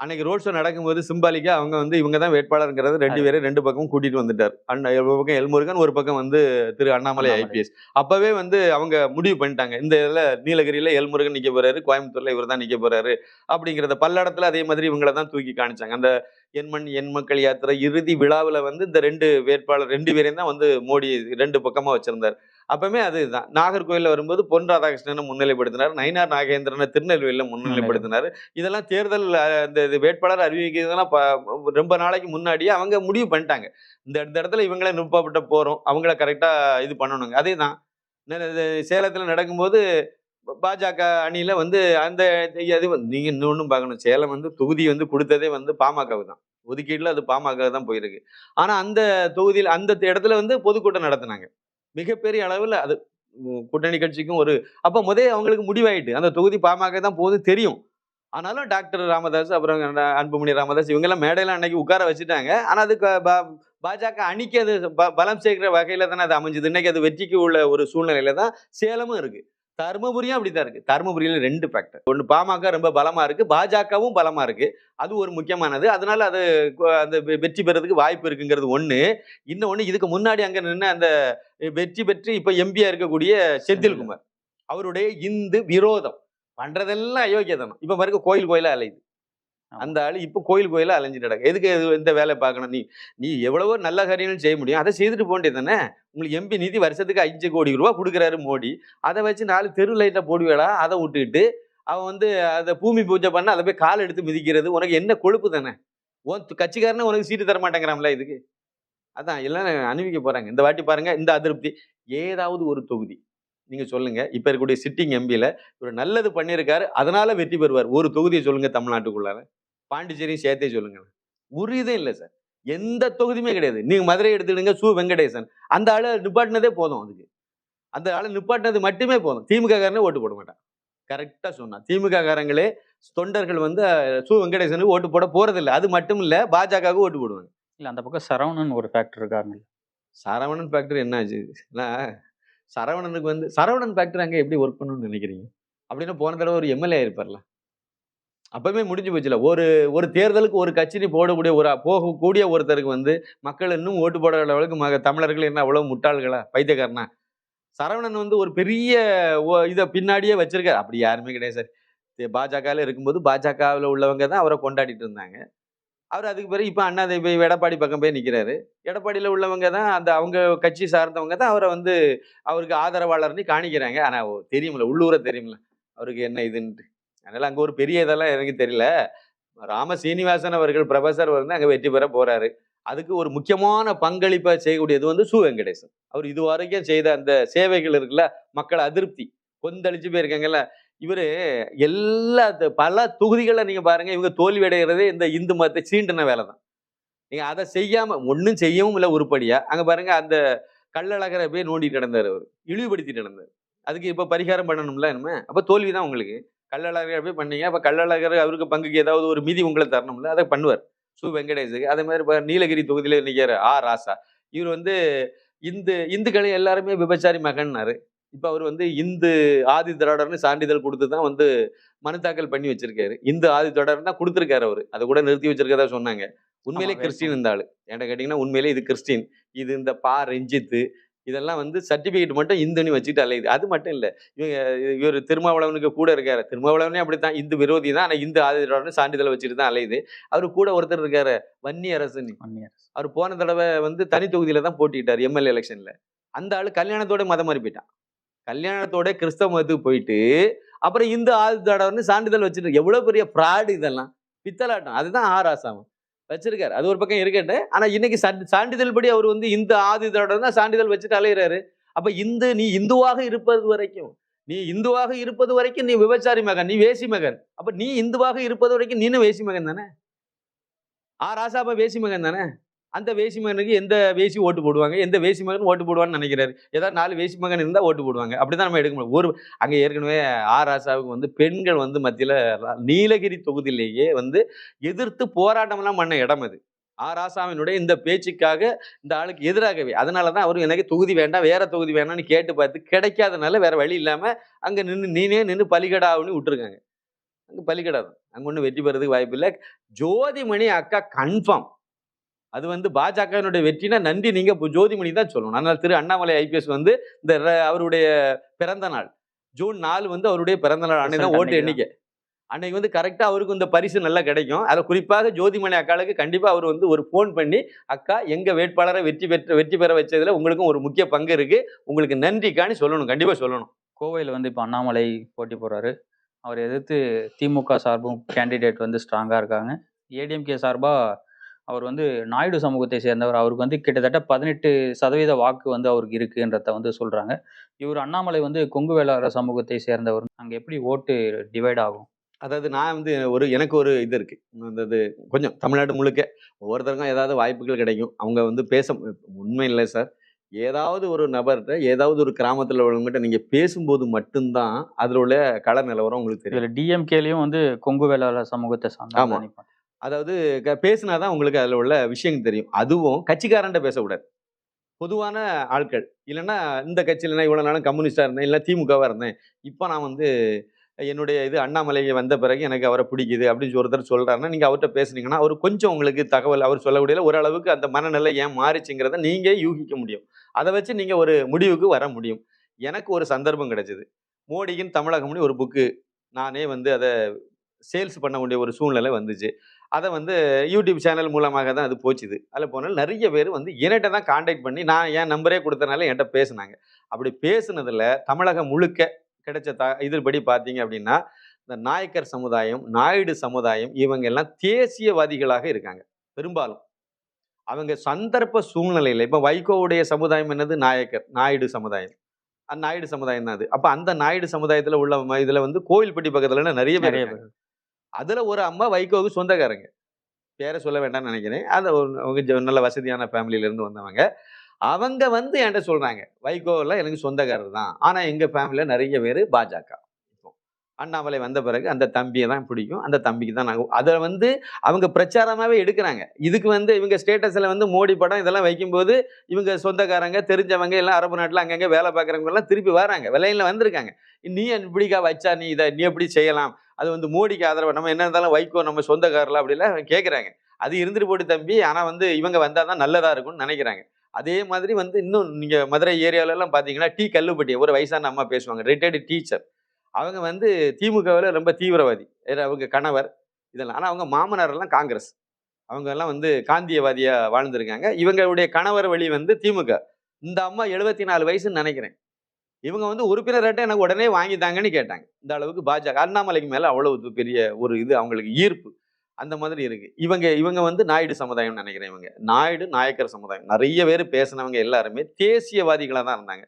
அன்னைக்கு ரோட் ஷோ நடக்கும்போது சிம்பாலிக்கா அவங்க வந்து இவங்க தான் வேட்பாளருங்கிறது ரெண்டு பேரும் ரெண்டு பக்கமும் கூட்டிட்டு வந்துட்டார். அண்ணா ஒரு பக்கம் எல்முருகன் ஒரு பக்கம் வந்து திரு அண்ணாமலை. ஐபிஎஸ் அப்பவே வந்து அவங்க முடிவு பண்ணிட்டாங்க. இந்த இதுல நீலகிரியில எல்முருகன் நிக்க போறாரு கோயம்புத்தூர்ல இவர் தான் நிக்க போறாரு அப்படிங்கிறத பல்லடத்துல அதே மாதிரி இவங்கள தான் தூக்கி காணிச்சாங்க. அந்த எண்மண் எண் மக்கள் யாத்திரை இறுதி விழாவில் வந்து இந்த ரெண்டு வேட்பாளர் ரெண்டு பேரையும் தான் வந்து மோடி ரெண்டு பக்கமா வச்சிருந்தார். அப்பவுமே அதுதான். நாகர்கோயிலில் வரும்போது பொன் ராதாகிருஷ்ணனை முன்னிலைப்படுத்தினார். நயினார் நாகேந்திரனை திருநெல்வேலியில் முன்னிலைப்படுத்தினார். இதெல்லாம் தேர்தல் அந்த இது வேட்பாளர் அறிவிக்கிறதுலாம் ரொம்ப நாளைக்கு முன்னாடியே அவங்க முடிவு பண்ணிட்டாங்க. இந்த இந்த இடத்துல இவங்களே நிறுத்தப்பட்ட போகிறோம் அவங்கள கரெக்டாக இது பண்ணணுங்க. அதே தான் சேலத்தில் நடக்கும்போது பாஜக அணியில் வந்து அந்த அது நீங்கள் இன்னும் பார்க்கணும். சேலம் வந்து தொகுதி வந்து கொடுத்ததே வந்து பாமகவுக்கு தான். ஒதுக்கீட்டில் அது பாமக தான் போயிருக்கு. ஆனால் அந்த தொகுதியில் அந்த இடத்துல வந்து பொதுக்கூட்டம் நடத்தினாங்க. மிகப்பெரிய அளவில் அது கூட்டணி கட்சிக்கும் ஒரு அப்போ முதல் அவங்களுக்கு முடிவாயிட்டு அந்த தொகுதி பாமக தான் போகுது தெரியும். ஆனாலும் டாக்டர் ராமதாஸ் அப்புறம் அன்புமணி ராமதாஸ் இவங்கெல்லாம் மேடையெல்லாம் அன்னைக்கு உட்கார வச்சுட்டாங்க. ஆனால் அது பா- பாஜக அணிக்கு அது ப- பலம் சேர்க்கிற வகையில் தானே அது அமைஞ்சது. இன்னைக்கு அது வெற்றிக்கு உள்ள ஒரு சூழ்நிலையில தான் சேலமும் இருக்குது தருமபுரியும் அப்படித்தான் இருக்கு. தருமபுரியில ரெண்டு ஃபேக்டர் ஒன்று பாமக ரொம்ப பலமா இருக்கு. பாஜகவும் பலமா இருக்கு. அது ஒரு முக்கியமானது. அதனால அது அந்த வெற்றி பெறதுக்கு வாய்ப்பு இருக்குங்கிறது ஒண்ணு. இன்னொன்னு இதுக்கு முன்னாடி அங்க நின்று அந்த வெற்றி பெற்று இப்ப எம்பியா இருக்கக்கூடிய செந்தில்குமார் அவருடைய இந்து விரோதம். பண்றதெல்லாம் அயோக்கியத்தனம் இப்ப பாருங்க கோயில் கோயிலா அலையுது. அந்த ஆள் இப்போ கோயில் கோயிலாக அலைஞ்சிட்டு கிடக்கு எதுக்கு எது இந்த வேலை பார்க்கணும்? நீ நீ எவ்வளவோ நல்ல காரியங்கள் செய்ய முடியும். அதை செய்துட்டு போக தானே? உங்களுக்கு எம்பி நிதி வருஷத்துக்கு அஞ்சு கோடி ரூபா கொடுக்குறாரு மோடி. அதை வச்சு நாலு தெரு லைட்டை போடுவேடா அதை விட்டுக்கிட்டு அவன் வந்து அதை பூமி பூஜை பண்ண அதை போய் கால் எடுத்து மிதிக்கிறது. உனக்கு என்ன கொழுப்பு தானே? உன் கட்சிக்காரனே உனக்கு சீட்டு தர மாட்டேங்கிறான்ல இதுக்கு. அதான் எல்லாம் அணிவிக்க போகிறாங்க இந்த வாட்டி பாருங்கள் இந்த அதிருப்தி. ஏதாவது ஒரு தொகுதி நீங்கள் சொல்லுங்கள் இப்போ இருக்கக்கூடிய சிட்டிங் எம்பியில் ஒரு நல்லது பண்ணியிருக்காரு அதனால் வெற்றி பெறுவார். ஒரு தொகுதியை சொல்லுங்கள் தமிழ்நாட்டுக்குள்ளார. பாண்டிச்சேரியும் சேர்த்தே சொல்லுங்க ஒரு இதே இல்லை சார். எந்த தொகுதியுமே கிடையாது. நீங்க மதுரை எடுத்துடுங்க சு. வெங்கடேசன். அந்த ஆளை நிப்பாட்டினதே போதும் அதுக்கு. அந்த ஆளை நிப்பாட்டினது மட்டுமே போதும். திமுக காரனே ஓட்டு போட மாட்டான். கரெக்டா சொன்னா. திமுக காரங்களே தொண்டர்கள் வந்து சு. வெங்கடேசனுக்கு ஓட்டு போட போறதில்லை. அது மட்டும் இல்ல பாஜகவுக்கு ஓட்டு போடுவாங்க. இல்ல அந்த பக்கம் சரவணன் ஒரு ஃபேக்டர் இருக்காங்க சரவணன் ஃபேக்டரி என்னாச்சு சரவணனுக்கு வந்து சரவணன் ஃபேக்டரி அங்கே எப்படி ஒர்க் பண்ணணும்னு நினைக்கிறீங்க? அப்படின்னா போன தடவை ஒரு எம்எல்ஏ இருப்பார்ல அப்பவே முடிஞ்சு போச்சுல. ஒரு ஒரு தேர்தலுக்கு ஒரு கட்சி போடக்கூடிய ஒரு போகக்கூடிய ஒருத்தருக்கு வந்து மக்கள் இன்னும் ஓட்டு போட அளவுக்கு மக தமிழர்கள் என்ன அவ்வளவு முட்டாள்களா பைத்தியக்காரனா? சரவணன் வந்து ஒரு பெரிய இதை பின்னாடியே வச்சிருக்காரு. அப்படி யாருமே கிடையாது சார். பாஜகவில் இருக்கும்போது பாஜகவில் உள்ளவங்க தான் அவரை கொண்டாடிட்டு இருந்தாங்க. அவர் அதுக்கு பிறகு இப்போ அண்ணா போய் எடப்பாடி பக்கம் போய் நிற்கிறாரு எடப்பாடியில் உள்ளவங்க தான் அந்த அவங்க கட்சி சார்ந்தவங்க தான் அவரை வந்து அவருக்கு ஆதரவாளர்னு காணிக்கிறாங்க. ஆனால் தெரியுமில்ல உள்ளூரை தெரியுமில்ல. அவருக்கு என்ன இதுன்ட்டு. அதனால அங்கே ஒரு பெரிய இதெல்லாம் எனக்கு தெரியல. ராம சீனிவாசன் அவர்கள் ப்ரொஃபஸர் வந்து அங்கே வெற்றி பெற போகிறாரு அதுக்கு ஒரு முக்கியமான பங்களிப்பை செய்யக்கூடியது வந்து சு வெங்கடேசன். அவர் இது வரைக்கும் செய்த அந்த சேவைகள் இருக்குல்ல மக்கள் அதிருப்தி கொந்தளிச்சு போயிருக்காங்கல்ல. இவர் எல்லா பல தொகுதிகளில் நீங்கள் பாருங்கள் இவங்க தோல்வி அடைகிறதே இந்த இந்து மதத்தை சீண்டின வேலை தான். நீங்கள் அதை செய்யாமல் ஒன்றும் செய்யவும் இல்லை உருப்படியாக அங்கே பாருங்கள் அந்த கள்ளழகரை போய் நோண்டிட்டு நடந்தார் அவர் இழிவுபடுத்திட்டு நடந்தார். அதுக்கு இப்போ பரிகாரம் பண்ணணும்ல நம்ம அப்போ தோல்வி தான் உங்களுக்கு. கள்ளழகரை போய் பண்ணீங்க. அப்ப கள்ளழகர் அவருக்கு பங்குக்கு ஏதாவது ஒரு மீதி உங்களை தரணும்ல அதை பண்ணுவார். சு. வெங்கடேஷுக்கு. அதே மாதிரி இப்ப நீலகிரி தொகுதியில நிற்கிற ஆ. ராசா. இவர் வந்து இந்து இந்துக்களை எல்லாருமே விபச்சாரி மகன்னாரு. இப்ப அவர் வந்து இந்து ஆதி திராடர்னு சான்றிதழ் கொடுத்து தான் வந்து மனு தாக்கல் பண்ணி வச்சிருக்காரு. இந்து ஆதி தொடர் தான் கொடுத்துருக்காரு அவரு. அதை கூட நிறுத்தி வச்சிருக்கதா சொன்னாங்க. உண்மையிலே கிறிஸ்டின் இந்த ஆளு. கேட்டீங்கன்னா உண்மையிலே இது கிறிஸ்டின். இது இந்த பா. ரஞ்சித்து இதெல்லாம் வந்து சர்டிபிகேட் மட்டும் இந்துன்னு வச்சுட்டு அலையுது அது மட்டும் இல்ல. இவங்க இவர் திருமாவளவனுக்கு கூட இருக்காரு. திருமாவளவனே அப்படித்தான். இந்து விரோதி தான். ஆனா இந்து ஆதி திராவிடர்னு சான்றிதழ் வச்சுட்டு தான் அலையுது. அவரு கூட ஒருத்தர் இருக்காரு. வன்னி அரசன் வன்னியர் அவர் போன தடவை வந்து தனி தொகுதியில தான் போட்டிட்டார் எம்எல்ஏ எலெக்ஷன்ல. அந்த ஆளு கல்யாணத்தோட மதம் மாறி போயிட்டான். கல்யாணத்தோட கிறிஸ்தவ மதத்துக்கு போயிட்டு அப்புறம் இந்து ஆதித்தாடவர்னு சான்றிதழ் வச்சுட்டு எவ்வளவு பெரிய ஃப்ராடு இதெல்லாம். பித்தலாட்டம். அதுதான் ஆராசாமம் வச்சிருக்காரு. அது ஒரு பக்கம் இருக்கட்டு. ஆனா இன்னைக்கு சான்- சான்றிதழ் படி அவர் வந்து இந்து ஆதி தான் சான்றிதழ் வச்சுட்டு அலையிறாரு அப்ப இந்து நீ இந்துவாக இருப்பது வரைக்கும் நீ இந்துவாக இருப்பது வரைக்கும் நீ விபச்சாரி மகன் நீ வேசி மகன். அப்ப நீ இந்துவாக இருப்பது வரைக்கும் நீனும் வேசி மகன் தானே? ஆ ராசாப்பா வேசி மகன் தானே? அந்த வேசி மகனுக்கு எந்த வேசி ஓட்டு போடுவாங்க? எந்த வேசி மகன் ஓட்டு போடுவான்னு நினைக்கிறாரு. ஏதாவது நாலு வேசி மகன் இருந்தால் ஓட்டு போடுவாங்க. அப்படிதான் நம்ம எடுக்க முடியும். ஒரு அங்கே ஏற்கனவே ஆர். ராசாவுக்கு வந்து பெண்கள் வந்து மத்தியில் நீலகிரி தொகுதியிலேயே வந்து எதிர்த்து போராட்டம்லாம் பண்ண இடம் அது. ஆர். ராசாவினுடைய இந்த பேச்சுக்காக இந்த ஆளுக்கு எதிராகவே. அதனால தான் அவர் எனக்கு தொகுதி வேண்டாம் வேற தொகுதி வேணாம்னு கேட்டு பார்த்து கிடைக்காதனால வேற வழி இல்லாமல் அங்கே நின்று நீனே நின்று பலிகடாவுன்னு விட்டுருக்காங்க. அங்கே பலிகடா தான் அங்கே ஒன்றும் வெற்றி பெறதுக்கு வாய்ப்பு இல்லை. ஜோதிமணி அக்கா கன்ஃபார்ம் அது வந்து பாஜகவினுடைய வெற்றினா நன்றி. நீங்க இப்போ ஜோதிமணி தான் சொல்லணும். அதனால திரு அண்ணாமலை ஐபிஎஸ் வந்து இந்த அவருடைய பிறந்த நாள். ஜூன் நாலு வந்து அவருடைய பிறந்த நாள் அன்னைக்கு தான் ஓட்டு எண்ணிக்கை. அன்னைக்கு வந்து கரெக்டா அவருக்கு இந்த பரிசு நல்லா கிடைக்கும். அதில் குறிப்பாக ஜோதிமணி அக்காளுக்கு கண்டிப்பா அவர் வந்து ஒரு ஃபோன் பண்ணி அக்கா எங்க வேட்பாளரை வெற்றி பெற்ற வெற்றி பெற வச்சதுல உங்களுக்கும் ஒரு முக்கிய பங்கு இருக்கு. உங்களுக்கு நன்றிக்கான்னு சொல்லணும். கண்டிப்பா சொல்லணும். கோவையில் வந்து இப்போ அண்ணாமலை போட்டி போடுறாரு. அவர் எதிர்த்து திமுக சார்பும் கேண்டிடேட் வந்து ஸ்ட்ராங்காக இருக்காங்க. ஏடிஎம்கே சார்பாக அவர் வந்து நாயுடு சமூகத்தை சேர்ந்தவர். அவருக்கு வந்து கிட்டத்தட்ட பதினெட்டு சதவீத வாக்கு வந்து அவருக்கு இருக்குன்றத வந்து சொல்கிறாங்க இவர் அண்ணாமலை வந்து கொங்கு வேளாளர் சமூகத்தை சேர்ந்தவர். அங்கே எப்படி ஓட்டு டிவைட் ஆகும்? அதாவது நான் வந்து ஒரு எனக்கு ஒரு இது இருக்கு. அந்த இது கொஞ்சம் தமிழ்நாடு முழுக்க ஒவ்வொருத்தருக்கும் ஏதாவது வாய்ப்புகள் கிடைக்கும். அவங்க வந்து பேச உண்மை இல்லை சார். ஏதாவது ஒரு நபர்கிட்ட ஏதாவது ஒரு கிராமத்தில் உள்ளவங்ககிட்ட நீங்கள் பேசும்போது மட்டும்தான் அதில் உள்ள கள நிலவரம் உங்களுக்கு தெரியும். டிஎம்கேலையும் வந்து கொங்கு வேளாளர் சமூகத்தை. சார்ந்த அதாவது க- பேசுனாதான் உங்களுக்கு அதில் உள்ள விஷயம் தெரியும். அதுவும் கட்சிக்காரன்ட்ட பேசக்கூடாது. பொதுவான ஆட்கள். இல்லைன்னா இந்த கட்சியிலனா இவ்வளோ நாளும் கம்யூனிஸ்டாக இருந்தேன் இல்லை திமுகவாக இருந்தேன். இப்போ நான் வந்து என்னுடைய இது அண்ணாமலை வந்த பிறகு எனக்கு அவரை பிடிக்குது அப்படின்னு ஒருத்தர் சொல்கிறாருன்னா நீங்கள் அவர்கிட்ட பேசுனீங்கன்னா அவர் கொஞ்சம் உங்களுக்கு தகவல் அவர் சொல்லக்கூடிய ஓரளவுக்கு அந்த மனநிலை ஏன் மாறிச்சுங்கிறத நீங்கள் யூகிக்க முடியும். அதை வச்சு நீங்கள் ஒரு முடிவுக்கு வர முடியும். எனக்கு ஒரு சந்தர்ப்பம் கிடைச்சிது. மோடியின் தமிழகம்னு ஒரு புக்கு. நானே வந்து அதை சேல்ஸ் பண்ண வேண்டிய ஒரு சூழ்நிலை வந்துச்சு. அதை வந்து யூடியூப் சேனல் மூலமாக தான் அது போச்சுது. அதில் போனால் நிறைய பேர் வந்து என்கிட்ட தான் காண்டாக்ட் பண்ணி நான் என் நம்பரே கொடுத்தனால என்கிட்ட பேசுனாங்க. அப்படி பேசுனதில் தமிழகம் முழுக்க கிடைச்ச த இதுபடி பார்த்தீங்க அப்படின்னா இந்த நாயக்கர் சமுதாயம் நாயுடு சமுதாயம் இவங்க எல்லாம் தேசியவாதிகளாக இருக்காங்க. பெரும்பாலும். அவங்க சந்தர்ப்ப சூழ்நிலையில் இப்போ வைகோவுடைய சமுதாயம் என்னது? நாயக்கர் நாயுடு சமுதாயம். அந்த நாயுடு சமுதாயம் தான் அது. அப்போ அந்த நாயுடு சமுதாயத்தில் உள்ள இதுல வந்து கோவில்பட்டி பக்கத்துல நிறைய பேர். அதில் ஒரு அம்மா வைகோவுக்கு சொந்தக்காரங்க. பேரை சொல்ல வேண்டாம்னு நினைக்கிறேன். அது அவங்க நல்ல வசதியான ஃபேமிலியிலேருந்து வந்தவங்க. அவங்க வந்து என்கிட்ட சொல்கிறாங்க வைகோவில் எனக்கு சொந்தக்காரர் தான் ஆனால் எங்கள் ஃபேமிலியில் நிறைய பேர் பாஜக. அண்ணாமலை வந்த பிறகு அந்த தம்பியை தான் பிடிக்கும். அந்த தம்பிக்கு தான் நாங்கள் அதை வந்து அவங்க பிரச்சாரமாகவே எடுக்கிறாங்க. இதுக்கு வந்து இவங்க ஸ்டேட்டஸில் வந்து மோடி படம் இதெல்லாம் வைக்கும்போது இவங்க சொந்தக்காரங்க தெரிஞ்சவங்க எல்லாம் அரபு நாட்டில் அங்கங்கே வேலை பார்க்குறவங்க எல்லாம் திருப்பி வராங்க. விலையில வந்திருக்காங்க. நீ இப்படிக்கா வச்சா நீ இதை? நீ எப்படி செய்யலாம்? அது வந்து மோடிக்கு ஆதரவு? நம்ம என்ன இருந்தாலும் வைக்கோ நம்ம சொந்தக்காரில் அப்படிலாம் கேட்குறாங்க அது இருந்துட்டு போட்டு தம்பி ஆனால் வந்து இவங்க வந்தால் தான் நல்லதாக இருக்கும்னு நினைக்கிறாங்க. அதே மாதிரி வந்து இன்னும் நீங்கள் மதுரை ஏரியாவிலலாம் பார்த்தீங்கன்னா டி கல்லுப்பட்டி ஒரு வயசான அம்மா பேசுவாங்க. ரிட்டையர்டு டீச்சர் அவங்க வந்து திமுகவில் ரொம்ப தீவிரவாதி. அவங்க கணவர் இதெல்லாம். ஆனால் அவங்க மாமனார் எல்லாம் காங்கிரஸ். அவங்க எல்லாம் வந்து காந்தியவாதியாக வாழ்ந்திருக்காங்க. இவங்களுடைய கணவர் வழி வந்து திமுக. இந்த அம்மா எழுபத்தி நாலு வயசுன்னு நினைக்கிறேன். இவங்க வந்து உறுப்பினர்கிட்ட எனக்கு உடனே வாங்கிட்டாங்கன்னு கேட்டாங்க. இந்த அளவுக்கு பாஜக அண்ணாமலைக்கு மேலே அவ்வளவு பெரிய ஒரு இது அவங்களுக்கு ஈர்ப்பு. அந்த மாதிரி இருக்கு. இவங்க இவங்க வந்து நாயுடு சமுதாயம்னு நினைக்கிறேன் இவங்க. நாயுடு நாயக்கர் சமுதாயம். நிறைய பேர் பேசினவங்க எல்லாருமே தேசியவாதிகளாக தான் இருந்தாங்க.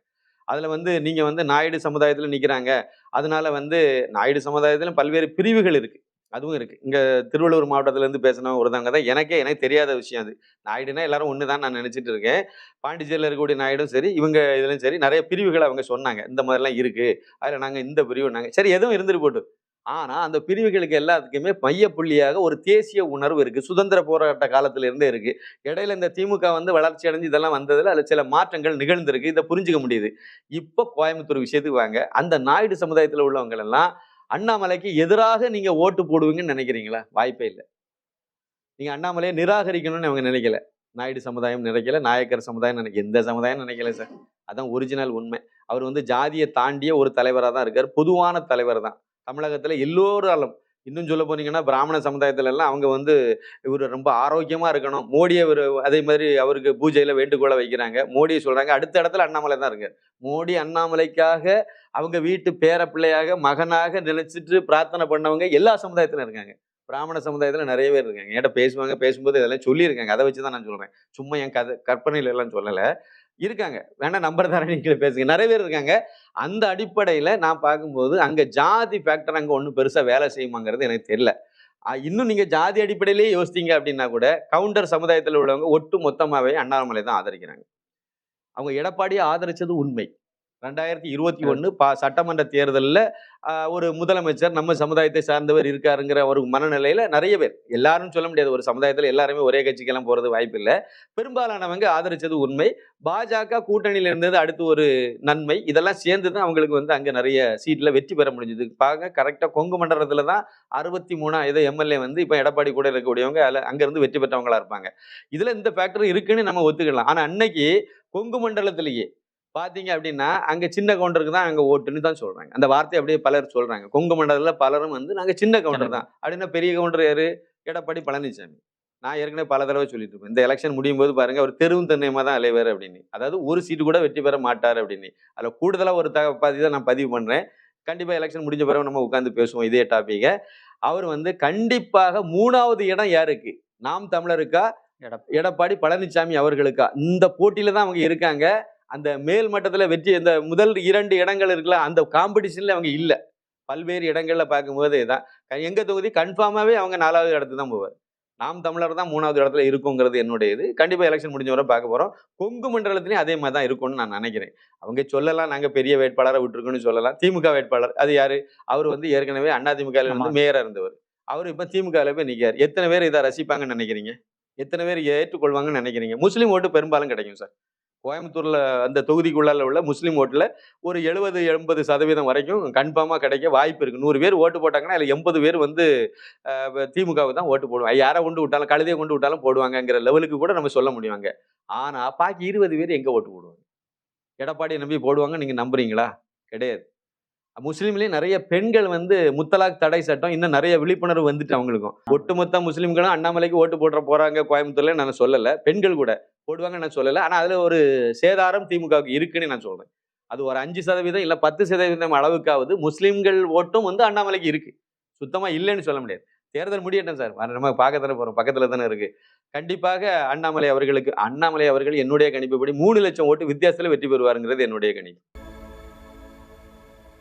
அதில் வந்து நீங்கள் வந்து நாயுடு சமுதாயத்தில் நிற்கிறாங்க அதனால வந்து நாயுடு சமுதாயத்தில் பல்வேறு பிரிவுகள் இருக்குது அதுவும் இருக்கு. இங்க திருவள்ளூர் மாவட்டத்திலேருந்து பேசின ஒருத்தவங்க தான். எனக்கே எனக்கு தெரியாத விஷயம் அது. நாயுடுனா எல்லாரும் ஒன்று தான் நான் நினச்சிட்டு இருக்கேன். பாண்டிச்சேரியில் இருக்கக்கூடிய நாயுடும் சரி இவங்க இதுலையும் சரி நிறைய பிரிவுகள் அவங்க சொன்னாங்க. இந்த மாதிரிலாம் இருக்கு. அதில் நாங்கள் இந்த பிரிவு நாங்கள் சரி எதுவும் இருந்துட்டு போட்டு. ஆனால் அந்த பிரிவுகளுக்கு எல்லாத்துக்குமே மையப்புள்ளியாக ஒரு தேசிய உணர்வு இருக்குது சுதந்திர போராட்ட காலத்துல இருக்குது இடையில இந்த திமுக வந்து வளர்ச்சி அடைஞ்சு இதெல்லாம் வந்ததில் அதில் சில மாற்றங்கள் நிகழ்ந்திருக்கு. இதை புரிஞ்சுக்க முடியுது. இப்போ கோயம்புத்தூர் விஷயத்துக்கு வாங்க அந்த நாயுடு சமுதாயத்தில் உள்ளவங்க எல்லாம் அண்ணாமலைக்கு எதிராக நீங்கள் ஓட்டு போடுவீங்கன்னு நினைக்கிறீங்களா? வாய்ப்பே இல்லை. நீங்கள் அண்ணாமலையை நிராகரிக்கணும்னு அவங்க நினைக்கல. நாயுடு சமுதாயம் நினைக்கல நாயக்கர் சமுதாயம் நினைக்க எந்த சமுதாயம் நினைக்கல சார். அதான் ஒரிஜினல் உண்மை. அவர் வந்து ஜாதியை தாண்டிய ஒரு தலைவராக தான் இருக்கார். பொதுவான தலைவர் தான். தமிழகத்தில் எல்லோராலும் இன்னும் சொல்ல போனீங்கன்னா பிராமண சமுதாயத்துல எல்லாம் அவங்க வந்து இவர் ரொம்ப ஆரோக்கியமா இருக்கணும். மோடியை இவர் அதே மாதிரி அவருக்கு பூஜையில வேண்டுகோளை வைக்கிறாங்க. மோடியை சொல்றாங்க அடுத்த இடத்துல அண்ணாமலை தான் இருக்கார். மோடி அண்ணாமலைக்காக அவங்க வீட்டு பேர பிள்ளையாக மகனாக நினைச்சிட்டு பிரார்த்தனை பண்ணவங்க எல்லா சமுதாயத்திலும் இருக்காங்க. பிராமண சமுதாயத்தில் நிறைய பேர் இருக்காங்க. என்கிட்ட பேசுவாங்க பேசும்போது இதெல்லாம் சொல்லியிருக்காங்க. அதை வச்சு தான் நான் சொல்கிறேன் சும்மா என் கதை கற்பனையில எல்லாம் சொல்லலை. இருக்காங்க. வேணா நம்பர் தர நீங்களே பேசுங்க. நிறைய பேர் இருக்காங்க. அந்த அடிப்படையில் நான் பார்க்கும்போது அங்கே ஜாதி ஃபேக்டர் அங்கே ஒன்றும் பெருசாக வேலை செய்யுமாங்கிறது எனக்கு தெரியல. இன்னும் நீங்கள் ஜாதி அடிப்படையிலேயே யோசித்தீங்க அப்படின்னா கூட கவுண்டர் சமுதாயத்தில் உள்ளவங்க ஒட்டு மொத்தமாகவே அண்ணாமலை தான் ஆதரிக்கிறாங்க. அவங்க எடப்பாடியை ஆதரிச்சது உண்மை. ரெண்டாயிரத்தி இருபத்தி ஒன்று பா சட்டமன்ற தேர்தலில் ஒரு முதலமைச்சர் நம்ம சமுதாயத்தை சார்ந்தவர் இருக்காருங்கிற ஒரு மனநிலையில் நிறைய பேர் எல்லாரும் சொல்ல முடியாது ஒரு சமுதாயத்தில் எல்லாருமே ஒரே கட்சிக்கெல்லாம் போகிறது வாய்ப்பு இல்லை. பெரும்பாலானவங்க ஆதரித்தது உண்மை. பாஜக கூட்டணியில் இருந்தது அடுத்து ஒரு நன்மை. இதெல்லாம் சேர்ந்து தான் அவங்களுக்கு வந்து அங்கே நிறைய சீட்டில் வெற்றி பெற முடிஞ்சது. பாருங்க கரெக்டாக கொங்கு மண்டலத்தில் தான் அறுபத்தி மூணாயிரம் எம்எல்ஏ வந்து இப்போ எடப்பாடி கூட இருக்கக்கூடியவங்க அதில் அங்கேருந்து வெற்றி பெற்றவங்களா இருப்பாங்க. இதில் இந்த ஃபேக்டர் இருக்குன்னு நம்ம ஒத்துக்கலாம். ஆனால் அன்னைக்கு கொங்கு மண்டலத்திலேயே பார்த்தீங்க அப்படின்னா அங்கே சின்ன கவுண்டருக்கு தான் அங்கே ஓட்டுன்னு தான் சொல்கிறாங்க அந்த வார்த்தை அப்படியே பலர் சொல்கிறாங்க கொங்கு மண்டலத்தில் பலரும் வந்து நாங்கள் சின்ன கவுண்டர் தான். அப்படின்னா பெரிய கவுண்டர் யாரு? எடப்பாடி பழனிசாமி நான் ஏற்கனவே பல தடவை சொல்லிட்டு இருப்பேன் இந்த எலெக்ஷன் முடியும் போது பாருங்க அவர் தெருவும் தென்னையமா தான் அலைவர் அப்படின்னு. அதாவது ஒரு சீட்டு கூட வெற்றி பெற மாட்டார் அப்படின்னு. அதில் கூடுதலாக ஒரு தக பதிவு தான் நான் பதிவு பண்ணுறேன் கண்டிப்பாக எலெக்ஷன் முடிஞ்ச பிறகு நம்ம உட்காந்து பேசுவோம் இதே டாப்பிக்கை அவர் வந்து கண்டிப்பாக மூணாவது இடம் யாருக்கு? நாம் தமிழருக்கா. எடப்பாடி பழனிசாமி அவர்களுக்கா? இந்த போட்டியில தான் அவங்க இருக்காங்க. அந்த மேல் மட்டத்துல வெற்றி இந்த முதல் இரண்டு இடங்கள் இருக்குல்ல அந்த காம்படிஷன்ல அவங்க இல்ல. பல்வேறு இடங்கள்ல பார்க்கும்போது தான் எங்க தொகுதி கன்ஃபார்மாவே அவங்க நாலாவது இடத்துக்கு தான் போவார். நாம் தமிழர் தான் மூணாவது இடத்துல இருக்குங்கிறது என்னுடைய இது கண்டிப்பா எலெக்ஷன் முடிஞ்ச வரை பார்க்க போறோம். கொங்கு மண்டலத்திலையும் அதே மாதிரி தான் இருக்கும்னு நான் நினைக்கிறேன். அவங்க சொல்லலாம் நாங்க பெரிய வேட்பாளரை விட்டுருக்கோம்னு சொல்லலாம். திமுக வேட்பாளர் அது யாரு? அவர் வந்து ஏற்கனவே அண்ணா திமுக இருந்து ஆமா. மேயரா இருந்தவர். அவர் இப்ப திமுகவில் போய் நிக்காரு. எத்தனை பேர் இதை ரசிப்பாங்கன்னு நினைக்கிறீங்க? எத்தனை பேர் ஏற்றுக்கொள்வாங்கன்னு நினைக்கிறீங்க? முஸ்லீம் ஓட்டு பெரும்பாலும் கிடைக்கும் சார். கோயம்புத்தூரில் அந்த தொகுதிக்குள்ளால உள்ள முஸ்லீம் ஓட்டில் ஒரு எழுபது எண்பது சதவீதம் வரைக்கும் கன்ஃபார்மாக கிடைக்க வாய்ப்பு இருக்குது நூறு பேர் ஓட்டு போட்டாங்கன்னா அதில் எண்பது பேர் வந்து திமுகவுக்கு தான் ஓட்டு போடுவாங்க. யாரை கொண்டு விட்டாலும் கழுதையை கொண்டு விட்டாலும் போடுவாங்கங்கிற லெவலுக்கு கூட நம்ம சொல்ல முடியுவாங்க ஆனால் பாக்கி இருபது பேர் எங்கே ஓட்டு போடுவாங்க? எடப்பாடியை நம்பி போடுவாங்க நீங்கள் நம்புறீங்களா? கிடையாது. முஸ்லீம்லேயே நிறைய பெண்கள் வந்து முத்தலாக் தடை சட்டம் இன்னும் நிறைய விழிப்புணர்வு வந்துட்டு அவங்களுக்கும். ஒட்டுமொத்த முஸ்லீம்களும் அண்ணாமலைக்கு ஓட்டு போடுற போகிறாங்க கோயம்புத்தூர்ல நான் சொல்லலை. பெண்கள் கூட. போடுவாங்க நான் சொல்லலை. ஆனால் அதில் ஒரு சேதாரம் திமுகவுக்கு இருக்குன்னு நான் சொல்கிறேன் அது ஒரு அஞ்சு சதவீதம் இல்லை பத்து சதவீதம் அளவுக்காவது முஸ்லீம்கள் ஓட்டும் வந்து அண்ணாமலைக்கு இருக்குது சுத்தமாக இல்லைன்னு சொல்ல முடியாது. தேர்தல் முடியட்டும் சார். வர நம்ம பார்க்க தானே போறோம் தானே இருக்குது கண்டிப்பாக அண்ணாமலை அவர்களுக்கு அண்ணாமலை அவர்கள் என்னுடைய கணிப்புப்படி மூணு லட்சம் ஓட்டு வித்தியாசத்தில் வெற்றி பெறுவாருங்கிறது என்னுடைய கணிப்பு.